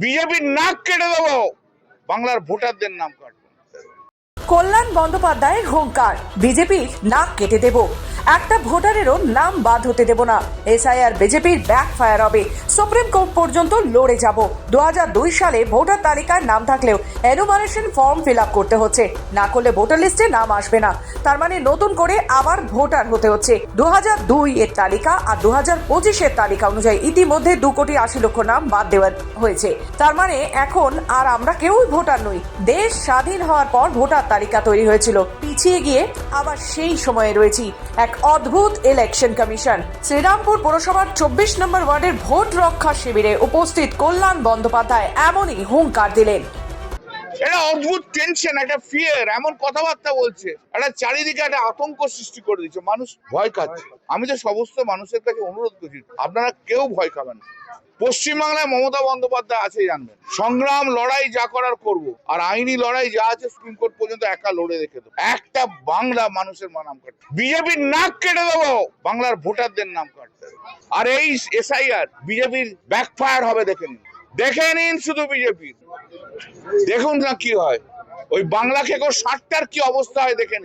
বিজেপির নাক কেটে দেবো। বাংলার ভোটারদের নাম কাটবো। কল্যাণ বন্দ্যোপাধ্যায়ের হুঙ্কার, বিজেপির নাক কেটে দেব। একটা ভোটারেরও নাম বাদ হতে দেব না। এসআইআর বিজেপির ব্যাক ফায়ার হবে। সুপ্রিম কোর্ট পর্যন্ত লড়ে যাব। দু হাজার দুই সালে ভোটার তালিকার নাম থাকলেও এনুমারেশন ফর্ম ফিল আপ করতে হচ্ছে। না করলে ভোটার লিস্টে নাম আসবে না। তার মানে নতুন করে আবার ভোটার হতে হচ্ছে। দু দুই এর তালিকা আর দু হাজার পঁচিশের তালিকা অনুযায়ী ইতিমধ্যে দু কোটি আশি লক্ষ নাম বাদ দেওয়া হয়েছে। তার মানে এখন আর আমরা কেউই ভোটার নই। দেশ স্বাধীন হওয়ার পর ভোটার তালিকা তৈরি হয়েছিল। পিছিয়ে গিয়ে আবার সেই সময়ে রয়েছি এক অদ্ভুত ইলেকশন কমিশন শ্রীরামপুর পৌরসভার চব্বিশ নম্বর ওয়ার্ডের ভোট রক্ষা শিবিরে উপস্থিত কল্যাণ বন্দ্যোপাধ্যায় এমনই হুঙ্কার দিলেন। এটা অদ্ভুত টেনশন একটা ফিয়ার এমন কথাবার্তা বলছে। একটা চারিদিকে একটা আতঙ্ক সৃষ্টি করে দিচ্ছে মানুষ ভয় খাচ্ছে। আমি তো সমস্ত মানুষের কাছে অনুরোধ করছি, আপনারা কেউ ভয় খাবেন পশ্চিমবাংলায় মমতা বন্দ্যোপাধ্যায় আছে, জানবেন। সংগ্রাম, লড়াই যা করার করব। আর আইনি লড়াই যা আছে, সুপ্রিম কোর্ট পর্যন্ত একা লড়ে রেখে দেবো। একটা বাংলা মানুষের নাম কাটবে বিজেপির নাক কেটে দেবো। বাংলার ভোটারদের নাম কাটতে। আর এই এসআইআর, বিজেপির ব্যাকফায়ার হবে দেখে নিন। দেখে নিন শুধু বিজেপির দেখুন না কি হয়। ওই বাংলা খেকো ষাটটার কি অবস্থা হয় দেখেন